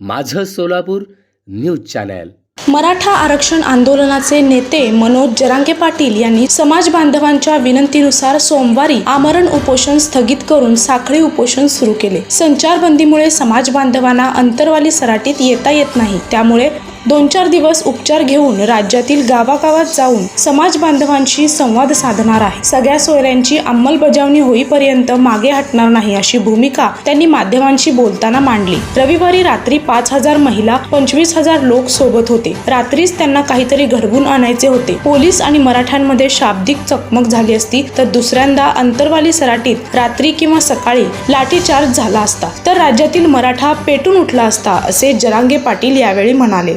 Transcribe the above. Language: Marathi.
माझं सोलापूर न्यूज चॅनल. मराठा आरक्षण आंदोलनाचे नेते मनोज जरांगे पाटील यांनी समाज बांधवांच्या विनंतीनुसार सोमवारी आमरण उपोषण स्थगित करून साखळी उपोषण सुरू केले. संचारबंदीमुळे समाज बांधवांना अंतरवाली सराटीत येता येत नाही. त्यामुळे दोन चार दिवस उपचार घेऊन राज्यातील गावागावात जाऊन समाज बांधवांशी संवाद साधणार आहे. सगळ्या सोयऱ्यांची अंमलबजावणी होईपर्यंत मागे हटणार नाही अशी भूमिका त्यांनी माध्यमांशी बोलताना मांडली. रविवारी रात्री पाच हजार महिला पंचवीस हजार लोक सोबत होते. रात्रीच त्यांना काहीतरी घडवून आणायचे होते. पोलीस आणि मराठ्यांमध्ये शाब्दिक चकमक झाली असती तर दुसऱ्यांदा अंतरवाली सराटीत रात्री किंवा सकाळी लाठीचार्ज झाला असता. तर राज्यातील मराठा पेटून उठला असता असे जरांगे पाटील यावेळी म्हणाले.